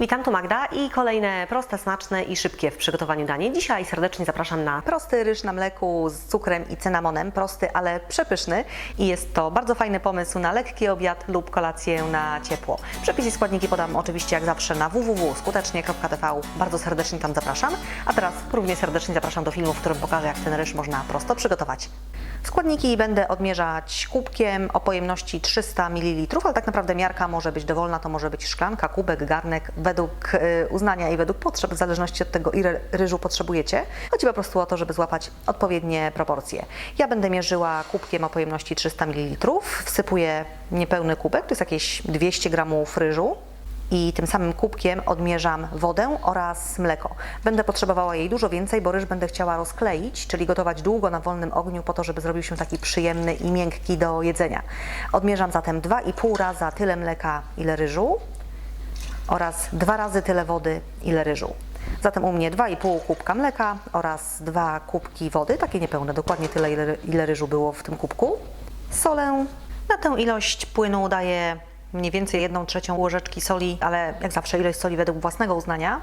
Witam, tu Magda i kolejne proste, smaczne i szybkie w przygotowaniu danie. Dzisiaj serdecznie zapraszam na Prosty ryż na mleku z cukrem i cynamonem, prosty, ale przepyszny i jest to bardzo fajny pomysł na lekki obiad lub kolację na ciepło. Przepisy i składniki podam oczywiście jak zawsze na www.skutecznie.tv. Bardzo serdecznie tam zapraszam. A teraz równie serdecznie zapraszam do filmu, w którym pokażę jak ten ryż można prosto przygotować. Składniki będę odmierzać kubkiem o pojemności 300 ml, ale tak naprawdę miarka może być dowolna, to może być szklanka, kubek, garnek, według y, uznania i według potrzeb, w zależności od tego, ile ryżu potrzebujecie. Chodzi po prostu o to, żeby złapać odpowiednie proporcje. Ja będę mierzyła kubkiem o pojemności 300 ml, wsypuję niepełny kubek, to jest jakieś 200 gramów ryżu i tym samym kubkiem odmierzam wodę oraz mleko. Będę potrzebowała jej dużo więcej, bo ryż będę chciała rozkleić, czyli gotować długo na wolnym ogniu po to, żeby zrobił się taki przyjemny i miękki do jedzenia. Odmierzam zatem 2,5 razy tyle mleka, ile ryżu oraz dwa razy tyle wody, ile ryżu. Zatem u mnie 2,5 kubka mleka oraz dwa kubki wody, takie niepełne, dokładnie tyle, ile, ile ryżu było w tym kubku. Solę. Na tę ilość płynu daję mniej więcej 1 trzecią łyżeczki soli, ale jak zawsze ilość soli według własnego uznania.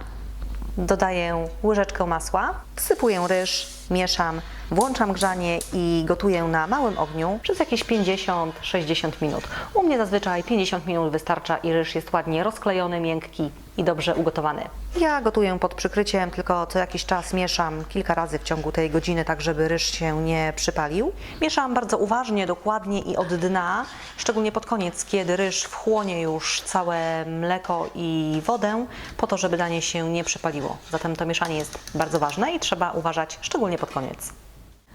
Dodaję łyżeczkę masła, wsypuję ryż, mieszam, włączam grzanie i gotuję na małym ogniu przez jakieś 50-60 minut. U mnie zazwyczaj 50 minut wystarcza i ryż jest ładnie rozklejony, miękki i dobrze ugotowany. Ja gotuję pod przykryciem, tylko co jakiś czas mieszam kilka razy w ciągu tej godziny, tak żeby ryż się nie przypalił. Mieszam bardzo uważnie, dokładnie i od dna, szczególnie pod koniec, kiedy ryż wchłonie już całe mleko i wodę, po to, żeby danie się nie przypaliło. Zatem to mieszanie jest bardzo ważne i trzeba uważać szczególnie pod koniec.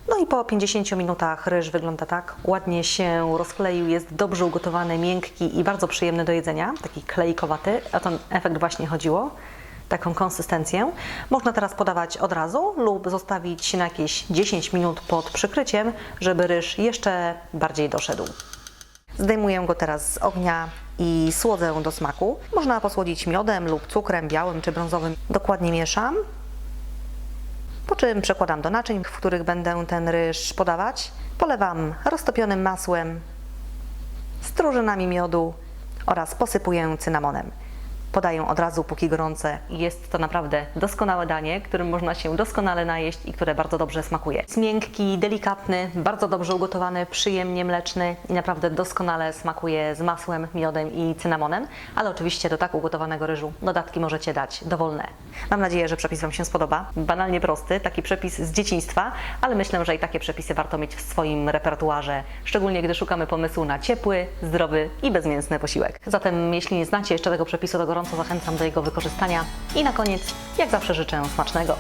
No i po 50 minutach ryż wygląda tak. Ładnie się rozkleił, jest dobrze ugotowany, miękki i bardzo przyjemny do jedzenia. Taki klejkowaty. O ten efekt właśnie chodziło. Taką konsystencję. Można teraz podawać od razu lub zostawić na jakieś 10 minut pod przykryciem, żeby ryż jeszcze bardziej doszedł. Zdejmuję go teraz z ognia i słodzę do smaku. Można posłodzić miodem lub cukrem białym czy brązowym. Dokładnie mieszam. Po czym przekładam do naczyń, w których będę ten ryż podawać. Polewam roztopionym masłem, stróżynami miodu oraz posypuję cynamonem. Podaję od razu, póki gorące. Jest to naprawdę doskonałe danie, którym można się doskonale najeść i które bardzo dobrze smakuje. Jest miękki, delikatny, bardzo dobrze ugotowany, przyjemnie mleczny i naprawdę doskonale smakuje z masłem, miodem i cynamonem, ale oczywiście do tak ugotowanego ryżu dodatki możecie dać dowolne. Mam nadzieję, że przepis Wam się spodoba. Banalnie prosty, taki przepis z dzieciństwa, ale myślę, że i takie przepisy warto mieć w swoim repertuarze, szczególnie gdy szukamy pomysłu na ciepły, zdrowy i bezmięsny posiłek. Zatem jeśli nie znacie jeszcze tego przepisu, to gorąco zachęcam do jego wykorzystania. I na koniec, jak zawsze życzę smacznego.